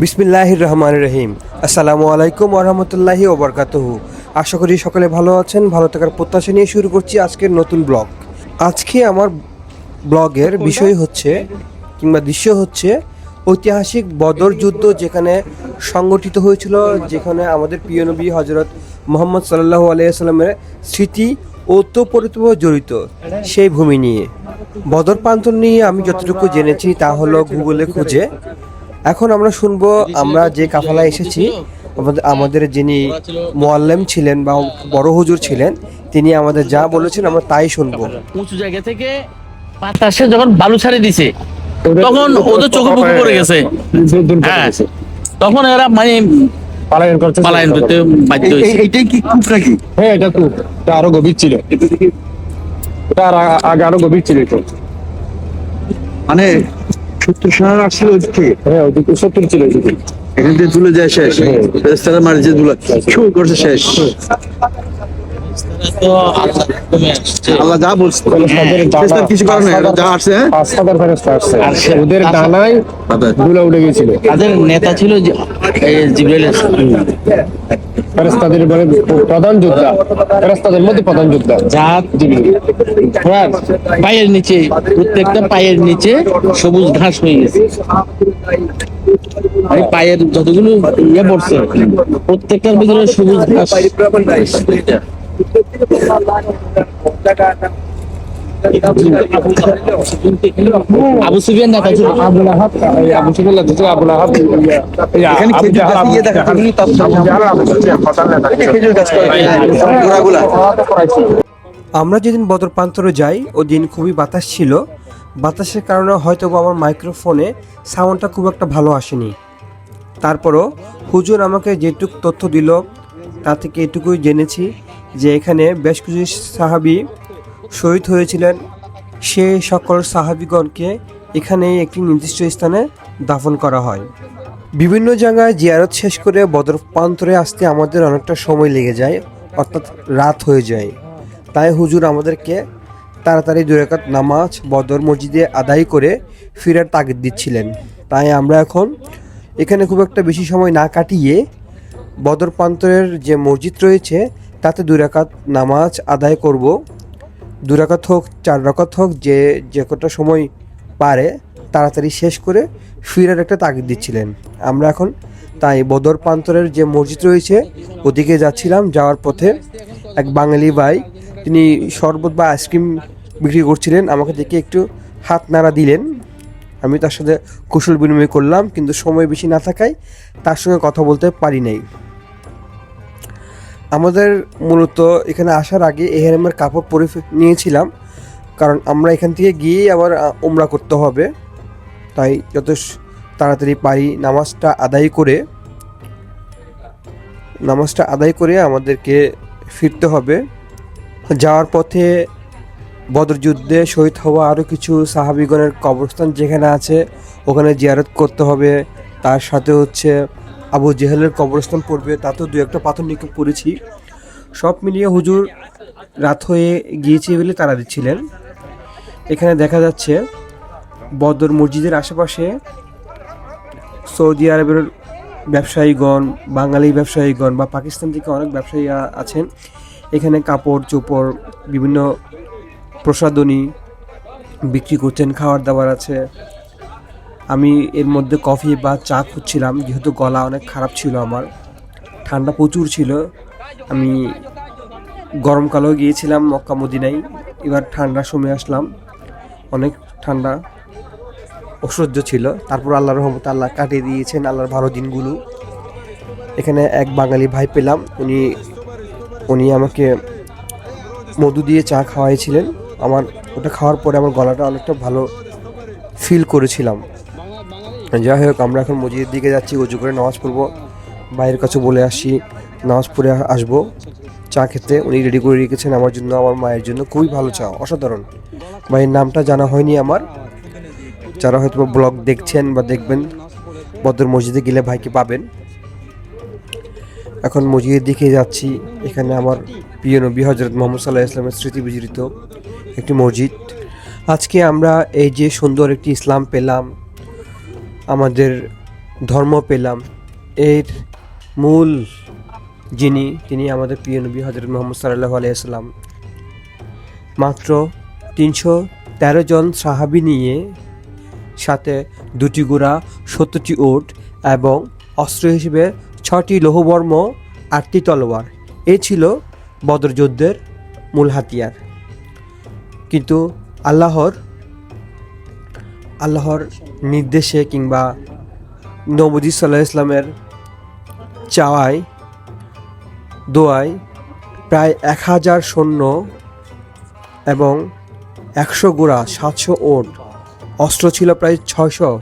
বিসমিল্লাহির রহমান রহিম আসসালামু আলাইকুম ওরহামতুল্লাহি ওবরকাতহু। আশা করি সকলে ভালো আছেন ভালো থাকার প্রত্যাশা নিয়ে শুরু করছি আজকের নতুন ব্লগ। আজকে আমার ব্লগের বিষয় হচ্ছে কিংবা দৃশ্য হচ্ছে ঐতিহাসিক বদর যুদ্ধ যেখানে সংগঠিত হয়েছিল যেখানে আমাদের প্রিয় নবী হজরত মোহাম্মদ সাল্লাহ আলাইসাল্লামের স্মৃতি ওতপ্রোতভাবে জড়িত সেই ভূমি নিয়ে। বদর প্রান্তর নিয়ে আমি যতটুকু জেনেছি তা হলো গুগলে খুঁজে এখন আমরা শুনব আমরা যে কাফালায় এসেছি আমাদের যিনি মোয়াল্লেম ছিলেন বা বড় হুজুর ছিলেন তিনি আমাদের যা বলেছেন আমরা তাই শুনব। উঁচু জায়গা থেকে বাতাসে যখন বালু ছাড়ি দিছে তখন ওদের চোখে বুকে পড়ে গেছে। হ্যাঁ। তখন এরা মানে পালায়ন করতে পালায়ন করতে বাধ্য হয়েছে। এইটাই কি কূপ নাকি? হ্যাঁ এটা খুব এটা আরও গভীর ছিল। এটা আগে আরও গভীর ছিল এটা। মানে সত্তর আসছিল হ্যাঁ ওদিকে সত্তর ছিল ওদিকে এখান থেকে তুলে যায় শেষ। ফেরেস্তারা মারি যে দুলা শু করছে শেষ। আল্লাহ যা বলছে। ফেরেশতাদের ডানা- ফেরেশতার কিছু কারণে যা আসছে হ্যাঁ? পাঁচ হাজার ফেরেস্তা আসছে। আসছে। ওদের ডানায় ধুলা উঠে গেছিল। তাদের নেতা ছিল জিব্রাইল ফেরেস্তাদের মানে প্রধান যোদ্ধা ফেরেস্তাদের মধ্যে প্রধান যোদ্ধা। জাত ঘোড়ার পায়ের নিচে, প্রত্যেকটা পায়ের নিচে সবুজ ঘাস হয়ে গেছে। পায়ের যতগুলো ইয়ে পড়ছে, প্রত্যেকটার ভিতরে সবুজ ঘাস। আবু সুফিয়ান আবু সুফিয়ান এখানে খেজুর গাছ ইয়ে দেখা আমরা যেদিন বদর প্রান্তরে যাই, ওই দিন খুবই বাতাস ছিল। বাতাসের কারণে হয়তো আমার মাইক্রোফোনে সাউন্ডটা খুব একটা ভালো আসেনি। তারপরও হুজুর আমাকে যেটুক তথ্য দিল, তা থেকে এটুকুই জেনেছি যে এখানে বেশ কিছু সাহাবি শহীদ হয়েছিলেন সে সকল সাহাবিগণকে এখানে একটি নির্দিষ্ট স্থানে দাফন করা হয়। বিভিন্ন জায়গায় জিয়ারত শেষ করে বদর প্রান্তরে আসতে আমাদের অনেকটা সময় লেগে যায়, অর্থাৎ রাত হয়ে যায়। তাই হুজুর আমাদেরকে তাড়াতাড়ি দুরেকাত নামাজ, বদর মসজিদে আদায় করে ফিরার তাগিদ দিচ্ছিলেন। তাই আমরা এখন এখানে খুব একটা বেশি সময় না কাটিয়ে বদর প্রান্তরের যে মসজিদ রয়েছে, তাতে দুরাকাত নামাজ আদায় করব। দুরাকাত হোক, চার রাকাত হোক, যে যে কটা সময় পারে, তাড়াতাড়ি শেষ করে ফিরার একটা তাগিদ দিচ্ছিলেন। আমরা এখন তাই বদর প্রান্তরের যে মসজিদ রয়েছে, ওদিকে যাচ্ছিলাম, যাওয়ার পথে এক বাঙালি ভাই, তিনি শরবত বা আইসক্রিম বিক্রি করছিলেন, আমাকে দেখে একটু হাত নাড়া দিলেন। আমি তার সাথে কুশল বিনিময় করলাম, কিন্তু সময় বেশি না থাকায় তার সঙ্গে কথা বলতে পারি নাই। আমাদের মূলত এখানে আসার আগে এহেরামের কাপড় পরে নিয়েছিলাম। কারণ আমরা এখান থেকে গিয়েই আবার উমরা করতে হবে। তাই যত তাড়াতাড়ি পারি নামাজটা আদায় করে। নামাজটা আদায় করে আমাদেরকে ফিরতে হবে। যাওয়ার পথে বদর যুদ্ধে শহীদ হওয়া আরও কিছু সাহাবিগণের কবরস্থান যেখানে আছে, ওখানে জিয়ারত করতে হবে। তার সাথে হচ্ছে আবু জেহেলের কবরস্থান পড়বে, তাতেও দু একটা পাথর নিক্ষেপ করেছি। সব মিলিয়ে হুজুর রাত হয়ে গিয়েছে বলে তারা দিচ্ছিলেন। এখানে দেখা যাচ্ছে বদর মসজিদের আশেপাশে সৌদি আরবের ব্যবসায়ীগণ, বাঙালি ব্যবসায়ীগণ বা পাকিস্তান থেকে অনেক ব্যবসায়ী আছেন। এখানে কাপড়, চোপড়, বিভিন্ন প্রসাদনী বিক্রি করছেন খাবার দাবার আছে। আমি এর মধ্যে কফি বা চা খুঁজছিলাম, যেহেতু গলা অনেক খারাপ ছিল আমার, ঠান্ডা প্রচুর ছিল। আমি গরমকালেও গিয়েছিলাম মক্কা মদিনায়, এবার ঠান্ডার সময় আসলাম। অনেক ঠান্ডা, অসহ্য ছিল। তারপর আল্লাহর রহমত আল্লাহ কাটিয়ে দিয়েছেন আল্লাহর ভালো দিনগুলো। এখানে এক বাঙালি ভাই পেলাম, উনি উনি আমাকে মধু দিয়ে চা খাওয়াইছিলেন। আমার, ওটা খাওয়ার পরে আমার গলাটা অনেকটা ভালো ফিল করেছিলাম। যাই হোক, আমরা এখন মসজিদের দিকে যাচ্ছি, উজু করে নামাজ পড়ব। ভাইয়ের কাছে বলে আসি, নামাজ পড়ে আসব। চা খেতে উনি রেডি করে রেখেছেন আমার জন্য, আমার মায়ের জন্য। খুবই ভালো চা, অসাধারণ। ভাইয়ের নামটা জানা হয়নি আমার। যারা হয়তো ব্লগ দেখছেন বা দেখবেন, বদর মসজিদে গেলে ভাইকে পাবেন। এখন মসজিদের দিকে যাচ্ছি, এখানে আমার প্রিয় নবী হজরত মোহাম্মদ সাল্লাহ ইসলামের স্মৃতি বিজড়িত একটি মসজিদ। আজকে আমরা এই যে সুন্দর একটি ইসলাম পেলাম আমাদের ধর্ম পেলাম। এর মূল যিনি, তিনি আমাদের প্রিয় নবী হজরত মোহাম্মদ সাল্লাহ আলিয়াল্লাম মাত্র তিনশো তেরো জন সাহাবি নিয়ে সাথে দুটি গোড়া, সত্তরটি ওট এবং অস্ত্র হিসেবে ছটি লৌহবর্ম, আটটি তলোয়ার। এই ছিল বদর যুদ্ধের মূল হাতিয়ার। কিন্তু আল্লাহর আল্লাহর নির্দেশে কিংবা নবজি সাল্লাহ ইসলামের চাওয়ায়, দোয়ায় প্রায় এক হাজার সৈন্য এবং একশো গোড়া, সাতশো ওট, অস্ত্র ছিল প্রায় ছয়শো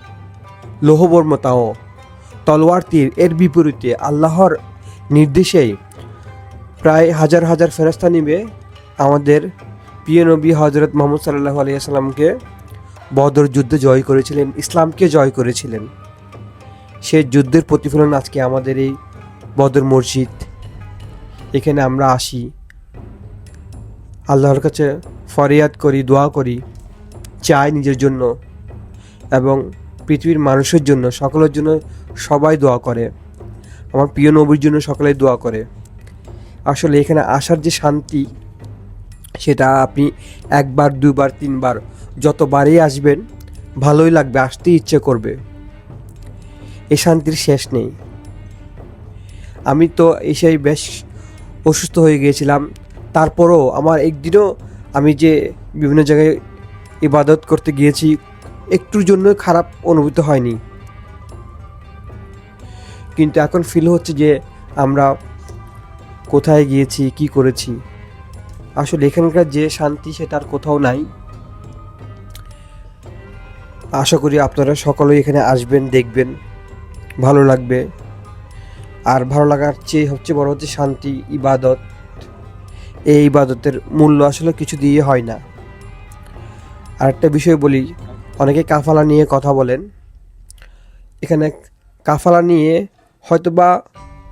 লৌহবর্ম তাও তলোয়ার তীর। এর বিপরীতে আল্লাহর নির্দেশেই প্রায় হাজার হাজার ফেরস্তা নিবে আমাদের প্রিয় নবী হজরত মোহাম্মদ সাল্লাহ আলিয়াল্লামকে বদর যুদ্ধে জয় করেছিলেন, ইসলামকে জয় করেছিলেন। সেই যুদ্ধের প্রতিফলন আজকে আমাদের এই বদর মসজিদ। এখানে আমরা আসি। আল্লাহর কাছে ফরিয়াদ করি, দোয়া করি, চাই নিজের জন্য এবং পৃথিবীর মানুষের জন্য, সকলের জন্য সবাই দোয়া করে। আমার প্রিয় নবীর জন্য সকলেই দোয়া করে। আসলে এখানে আসার যে শান্তি, সেটা আপনি একবার, দুবার, তিনবার যতবারই আসবেন, ভালোই লাগবে, আসতে ইচ্ছে করবে। এই শান্তির শেষ নেই। আমি তো এসেই বেশ অসুস্থ হয়ে গিয়েছিলাম। তারপরও আমার একদিনও আমি যে বিভিন্ন জায়গায় ইবাদত করতে গিয়েছি, একটুর জন্য খারাপ অনুভূত হয়নি। কিন্তু এখন ফিল হচ্ছে যে আমরা কোথায় গিয়েছি, কি করেছি। আসলে এখানকার যে শান্তি সেটা আর কোথাও নাই। আশা করি আপনারা সকলেই এখানে আসবেন, দেখবেন। ভালো লাগবে। আর ভালো লাগার চেয়ে সবচেয়ে বড় হচ্ছে শান্তি, ইবাদত। এই ইবাদতের মূল্য আসলে কিছু দিয়ে হয় না। আরেকটা বিষয় বলি, অনেকে কাফালা নিয়ে কথা বলেন। এখানে কাফালা নিয়ে হয়তোবা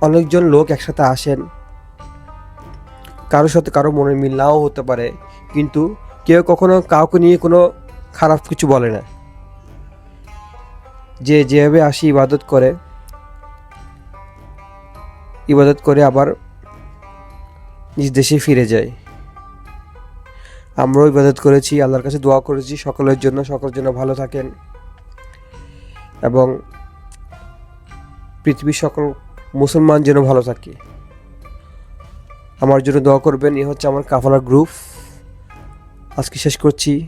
অনেকজন লোক একসাথে আসেন। কারোর সাথে কারও মনে মিল নাও হতে পারে, কিন্তু কেউ কখনো কাউকে নিয়ে কোনো খারাপ কিছু বলে না। যে যেভাবে আসি ইবাদত করে ইবাদত করে আবার নিজ দেশে ফিরে যায়। আমরাও ইবাদত করেছি, আল্লাহর কাছে দোয়া করেছি সকলের জন্য সকলের জন্য ভালো থাকেন। এবং পৃথিবীর সকল মুসলমান যেন ভালো থাকে। আমার জন্য দোয়া করবেন, এ হচ্ছে আমার কাফালা গ্রুপ আজকে শেষ করছি।